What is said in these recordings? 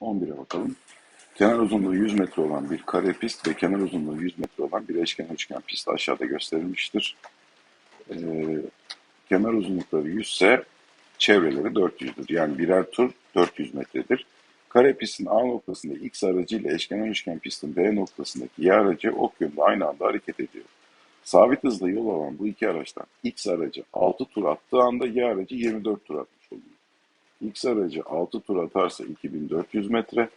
11'e bakalım. Kenar uzunluğu 100 metre olan bir kare pist ve kenar uzunluğu 100 metre olan bir eşkenar üçgen pist aşağıda gösterilmiştir. Ee, kenar uzunlukları 100 ise çevreleri 400'dür. Yani birer tur 400 metredir. Kare pistin A noktasında X aracı ile eşkenar üçgen pistin B noktasındaki Y aracı ok yönünde aynı anda hareket ediyor. Sabit hızla yol alan bu iki araçtan X aracı 6 tur attığı anda Y aracı 24 tur atmış. X aracı 6 tur atarsa 2400 metre,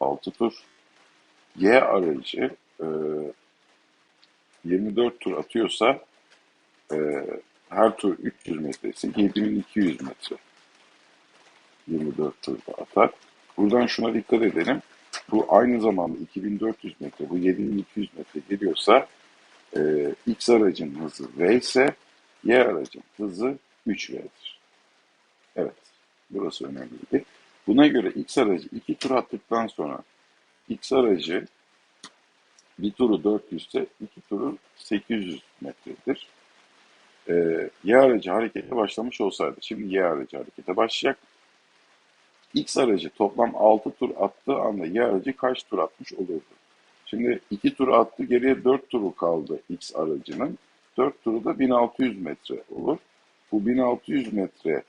6 tur. Y aracı e, 24 tur atıyorsa e, her tur 300 metre ise 7200 metre. 24 turda atar. Buradan şuna dikkat edelim. Bu aynı zamanda 2400 metre, bu 7200 metre geliyorsa e, X aracın hızı V ise Y aracın hızı 3V'dir. Burası önemliydi. Buna göre X aracı 2 tur attıktan sonra X aracı bir turu 400 ise 2 turu 800 metredir. Ee, Y aracı harekete başlamış olsaydı, şimdi Y aracı harekete başlayacak. X aracı toplam 6 tur attığı anda Y aracı kaç tur atmış olurdu? Şimdi 2 tur attı, geriye 4 turu kaldı X aracının. 4 turu da 1600 metre olur. Bu 1600 metre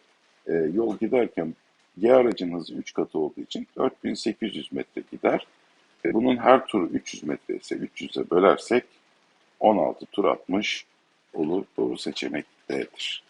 e, yol giderken Y aracın hızı 3 katı olduğu için 4800 metre gider. E, bunun her turu 300 metre ise 300'e bölersek 16 tur atmış olur. Doğru seçenek D'dir.